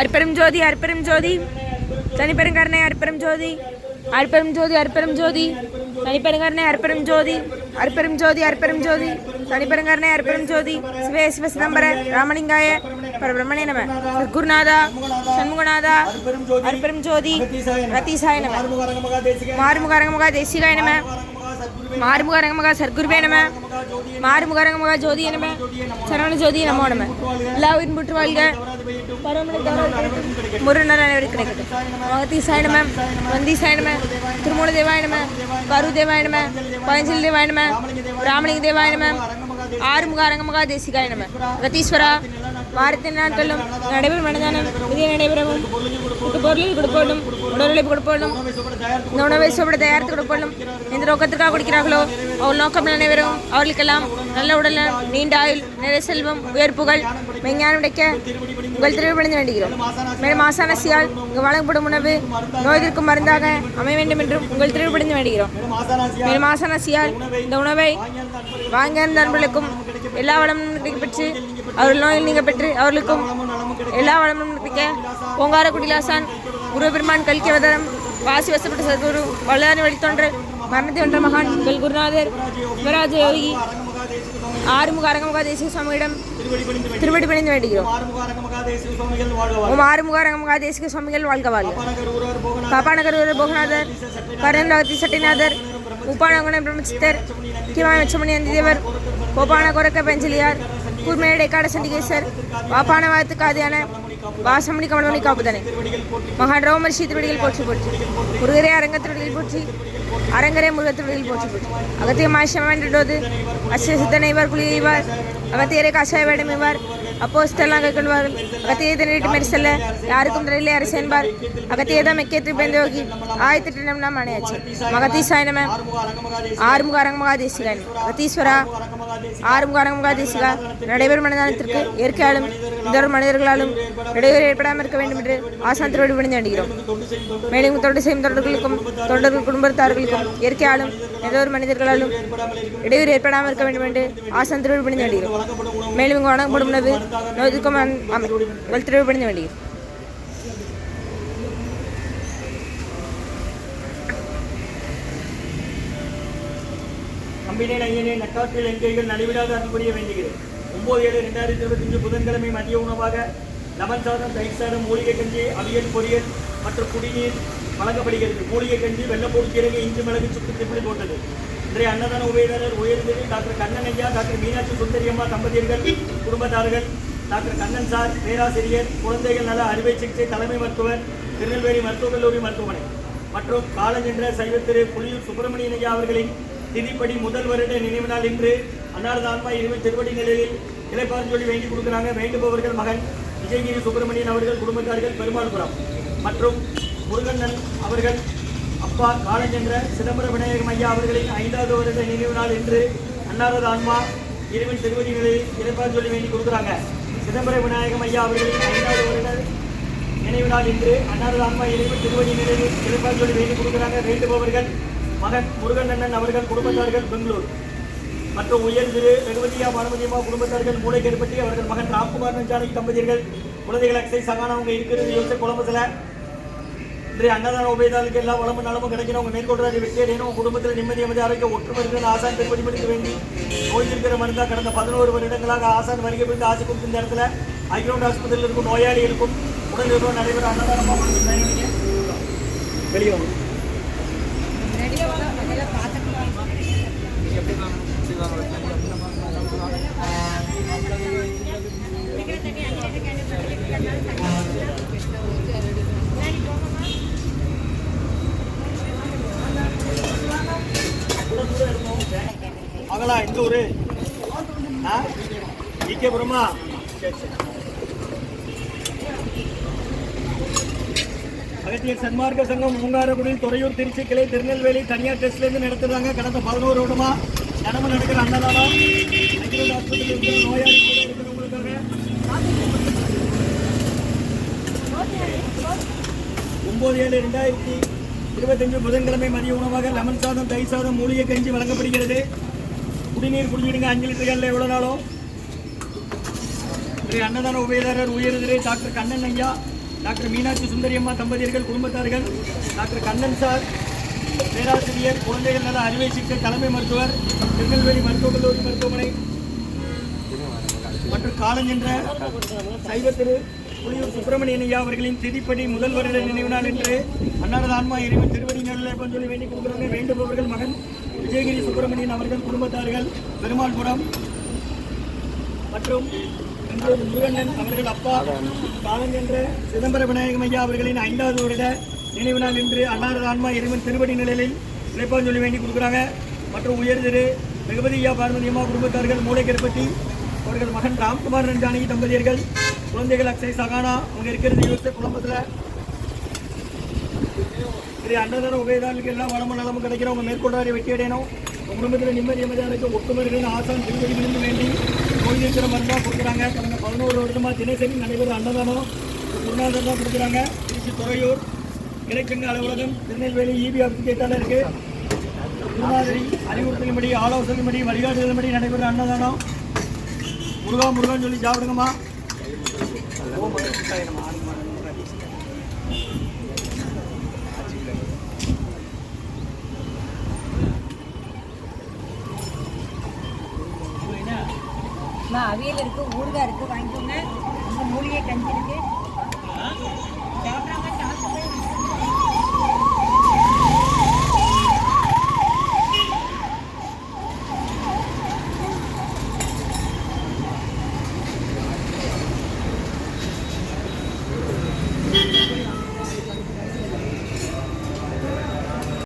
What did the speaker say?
அற்பெரும் ஜோதி அற்பெரும் ஜோதி. தனிப்பெருங்கருணை அற்பெரும் ஜோதி. அற்பெரும் ஜோதி. அற்பெரும் ஜோதி தனிப்பெருங்கருணை அற்பெரும் ஜோதி. அற்பெரும் ஜோதி அற்பெரும் ஜோதி. தனிப்பெருங்கருணை அற்பெரும் ஜோதி. சிவே சிவ சிதம்பர ராமலிங்காய பரபிரம்மணே நம. குருநாதா சண்முகநாதா அற்பெரும் ஜோதி. ரத்தீசாய நம. மாறுமுகரங்கமுகா தேசிகாய நம. மாறுமுகரங்கமுகா சர்க்குருவே நம. மாறுமுகரங்கமுகா ஜோதி நம. சரவண ஜோதி நம்ம நம. எல்லாவின் புற்று வாழ்க பரமனை அனைவருக்கு கிடைக்கட்டும். மகத்தி நம வந்தி நம திருமூல தேவாய நம கரு தேவாய நம பழஞ்சலி தேவாய நம ராமலிங்க தேவாய ஆறுமுக அரங்கமுகா தேசிகாயணம ரத்தீஸ்வரா வாரத்தின் நாட்களும் நடைபெறும் மனதானம் விதிய நடைபெறவும் பொருளில் கொடுப்போடும் உடலுழைப்பு கொடுப்போடும் இந்த உணவை சோப்பட தயாரித்து கொடுப்போடும் எந்த நோக்கத்துக்காக கொடுக்கிறார்களோ அவள் நோக்கம் நடைபெறும் அவர்களுக்கெல்லாம் நல்ல உடல் நீண்ட ஆயுள் நிறைய செல்வம் உயர் புகழ் மெஞ்ஞானம் கிடைக்க உங்கள் திருவிழந்து வேண்டுகிறோம். மேலும் மாசானசியால் இங்கு வழங்கப்படும் உணவு நோய் எதிர்க்கும் மருந்தாக அமைய வேண்டும் என்றும் உங்கள் திருவிழந்து வேண்டுகிறோம். மேலும் மாசானசியால் இந்த உணவை வாங்கியிருந்த நண்பர்களுக்கும் எல்லா வளமும் கிடைக்கப்பெற்று அவர்கள் நோயில் நீங்க பெற்று அவர்களுக்கும் எல்லா வளமும் கிடைக்க ஓங்கார குடிலாசான் குருபெருமான் கல்கியவதரம் வாசி வசப்பட்ட சத்குரு வல்லதானி வழித்தொன்றல் மரணத்தை ஒன்ற மகான் கல் குருநாதர் சிவராஜ யோகி ஆறுமுக அரங்கமுக தேசிய சுவாமியிடம் திருவடி பணிந்து வேண்டுகிறோம். ஓம் ஆறுமுக அரங்கமுக தேசிக சுவாமிகள் வாழ்க வாழ்க. பாப்பாநகர் ஊர் போகநாதர் பரந்தாவதி சட்டிநாதர் உப்பானகுண பிரம்மசித்தர் கிமா மெச்சமணி அந்திதேவர் கோபான கொரக்க பெஞ்சலியார் கூர்மையடை காட சண்டிகேசர் வாப்பான வாத்து காதியான வாசமணி கமலமணி காப்புதனை மகான் ரோமர்ஷி திருவடிகள் போற்றி போற்றி முருகரே அரங்க திருவடிகள் போற்றி அரங்கரே முருக திருவடிகள் போற்றி போற்றி அகத்திய மாஷம் வேண்டிடுவது அஸ்ய சித்தனைவார் குளியைவார் அகத்தியரை காஷாய வேடம் இவார் அப்போ ஸ்டெல்லாம் கைக்கொள்வார்கள் அகத்தியத்தை நீட்டு மாரி செல்ல யாருக்கும் திரையிலே அரசு என்பார் அகத்தியதான் மெக்கேத்து பேந்தோகி ஆயத்திட்டு நம் நாம் அணையாச்சு மகதீசாய நம ஆறுமுக அரங்கமகா தேசிகா அகத்தீஸ்வரா ஆறுமுக அரங்கமகா தேசிகா நடைபெறும் மனதானத்திற்கு இயற்கையாலும் இந்த மனிதர்களாலும் இடையூறு ஏற்படாமல் இருக்க வேண்டும் என்று ஆசான் திருவடி பணிந்து வேண்டுகிறோம் மேலும் தொண்டு செய்யும் தொண்டர்களுக்கும் தொண்டர்கள் குடும்பத்தார்களுக்கும் இயற்கையாலும் எந்த ஒரு மனிதர்களாலும் இடையூறு ஏற்படாமல் இருக்க வேண்டும் என்று ஆசான் திருவடி பணிந்து வேண்டுகிறோம் மேலும் இங்கு வழங்கப்படும் உணவு நோய்க்கும் உங்கள் திருவடி பணிந்து வேண்டுகிறோம் அம்பினே ஐயனே நட்டாற்றில் எங்கைகள் நடைவிடாத அன்புரிய வேண்டுகிறேன் ஒன்பது ஏழு ரெண்டாயிரத்தி இருபத்தஞ்சு புதன்கிழமை மதிய உணவாக லெமன் சாதம் தயிர் சாதம் மூலிகை கஞ்சி அவியல் பொரியல் மற்றும் குடிநீர் வழங்கப்படுகிறது. மூலிகை கஞ்சி வெள்ளப்பூர் கீரகை இஞ்சி மிளகு சுக்கு திப்பிலி போட்டது இன்றைய அன்னதான உபயதாரர் உயர்ந்தது டாக்டர் கண்ணன் ஐயா டாக்டர் மீனாட்சி சுந்தரியம்மா தம்பதியர்கள் குடும்பத்தார்கள் டாக்டர் கண்ணன் சார் பேராசிரியர் குழந்தைகள் நல அறுவை சிகிச்சை தலைமை மருத்துவர் திருநெல்வேலி மருத்துவக் கல்லூரி மருத்துவமனை மற்றும் காலஞ்சென்ற சைவத்திரு புலியூர் சுப்பிரமணியன் ஐயா அவர்களின் திதிப்படி முதல் வருட நினைவு நாள் இன்று அன்னாரது ஆன்மா இனிமேல் திருவடி நிலையில் இலைப்பாரஞ்சொல்லி வேண்டி கொடுக்குறாங்க. வேண்டுபவர்கள் மகன் விஜயகிரி சுப்பிரமணியன் அவர்கள் குடும்பத்தார்கள் பெருமாள்புரம். மற்றும் முருகண்ணன் அவர்கள் அப்பா காலஞ்சென்ற சிதம்பர விநாயகம் ஐயா அவர்களின் ஐந்தாவது வருட நினைவு நாள் என்று அன்னாரது ஆன்மா இருவின் திருவடி நிலையில் சொல்லி வேண்டி கொடுக்குறாங்க. சிதம்பர விநாயகம் ஐயா அவர்களின் ஐந்தாவது வருட நினைவு நாள் இன்று அன்னாரது ஆன்மா இறைவன் திருவதி நிலையில் இளைப்பாறு சொல்லி வேண்டி கொடுக்குறாங்க. வேண்டுபவர்கள் மகன் முருகன் அண்ணன் அவர்கள் குடும்பத்தார்கள் பெங்களூர். மற்றும் உயர் திரு ரகுவதியா பானுமதியம்மா குடும்பத்தார்கள் மூளைக்கேற்பட்டி அவர்கள் மகன் ராம்குமார் நஞ்சானகி தம்பதியர்கள் குழந்தைகள் அக்ஸை சகானா அவங்க இருக்கிறது யோசிச்ச குழம்புல இன்றைய அன்னதான உபயதாளுக்கு எல்லா வளமும் நலமும் கிடைக்கணும் அவங்க மேற்கொள்றாரு வெற்றியடையணும் உங்க குடும்பத்தில் நிம்மதி அமைதி ஆரோக்கிய ஒற்றுமை இருக்கிற ஆசான் திருப்பதி படிக்க வேண்டி நோய் இருக்கிற மருந்தா கடந்த பதினோரு வருடங்களாக ஆசான் வருகை புரிந்து ஆசை கொடுத்த இந்த இடத்துல ஐக்ரவுண்ட் ஆஸ்பத்திரியில் இருக்கும் நோயாளிகளுக்கும் உடல் நிறுவனம் நடைபெற அன்னதானமாக வெளியே வாங்க. எந்த ஊரு? ஈகேபுரமா சரி சரி. அகத்தியர் சன்மார்க்க சங்கம் மூங்காரகுடி துறையூர் திருச்சி கிளை திருநெல்வேலி தனியார் டெஸ்ட்லேருந்து நடத்துறாங்க. கடந்த பதினோரு வருடமா தினமும் நடக்கிற அன்னதானம் ஆஸ்பத்திரியில் இருக்கிற நோயாளி கூட இருக்கிறவங்களுக்காக ஒன்பது ஏழு ரெண்டாயிரத்தி இருபத்தஞ்சு புதன்கிழமை மதிய உணவாக லெமன் சாதம் தயிர் சாதம் மூலிகை கஞ்சி வழங்கப்படுகிறது. குடிநீர் குடிச்சிடுங்க அஞ்சு லிட்டர்கள் எவ்வளோ நாளும்? திரு அன்னதான உபயதாரர் உயர்திரு டாக்டர் கண்ணன் ஐயா டாக்டர் மீனாட்சி சுந்தரியம்மா தம்பதியர்கள் குடும்பத்தார்கள் டாக்டர் கண்ணன் சார் பேராசிரியர் குழந்தைகள் நல அறுவை சிகிச்சை தலைமை மருத்துவர் திருநெல்வேலி மருத்துவக் கல்லூரி மருத்துவமனை மற்றும் காலஞ்சென்ற சைவ திரு புலியூர் சுப்பிரமணியன் ஐயா அவர்களின் திதிப்படி முதல் வருட நினைவு நாள் என்று அன்னாரது ஆன்மா இறைவன் திருவடி நல்ல சொல்லி வேண்டிக் கொடுக்கிறாங்க வேண்டுபவர்கள் மகன் விஜயகிரி சுப்பிரமணியன் அவர்கள் குடும்பத்தார்கள் பெருமாள்புரம் மற்றும் முருகண்ணன் அவர்கள் அப்பா காலஞ்சென்ற சிதம்பர விநாயகம் ஐயா அவர்களின் ஐந்தாவது வருட நினைவு நாள் இன்று அன்னாரது ஆன்மா இறைவன் திருவடி நிலையில் இழைப்பான் சொல்லி வேண்டி கொடுக்குறாங்க. மற்றும் உயர் திரு ஐயா பார்வதி அம்மா குடும்பத்தார்கள் மூளைக்கருப்பட்டி அவர்கள் மகன் ராம்குமார் ரஞ்சானி தம்பதியர்கள் குழந்தைகள் அக்ஷய் சகானா அவங்க இருக்கிறது யூஎஸ்ஏ குழம்பத்தில் இது அன்னதான உபயதாரர்களுக்கு எல்லாம் வளமும் நலமும் கிடைக்கிறோம். உங்கள் மேற்கொண்டாரை வெற்றி அடையணும். குடும்பத்தில் நிம்மதி அமைதியாக ஒட்டுமர்கள் ஆசான் திருப்பதி விருந்து வேண்டி நோய் நீக்கிற கொடுக்குறாங்க. கடந்த பதினோரு வருஷமாக தினசரி நடைபெறும் அன்னதானம் குருநாதர் தான் கொடுக்குறாங்க. திருச்சி துறையூர் கிழக்கங்க அலுவலகம் திருநெல்வேலி இபி ஆஃபீஸ் கேட்டால இருக்கு குருநாதரி அறிவுறுத்தலின்படி ஆலோசனைப்படி வழிகாட்டுதலின்படி நடைபெறும் அன்னதானம். முருகா முருகான்னு சொல்லி சாப்பிடுங்கம்மா. அவியல் இருக்கு ஊறுகாய் இருக்கு வாங்கிக்கோங்க. அங்கே மூலிகை கஞ்சி இருக்கு.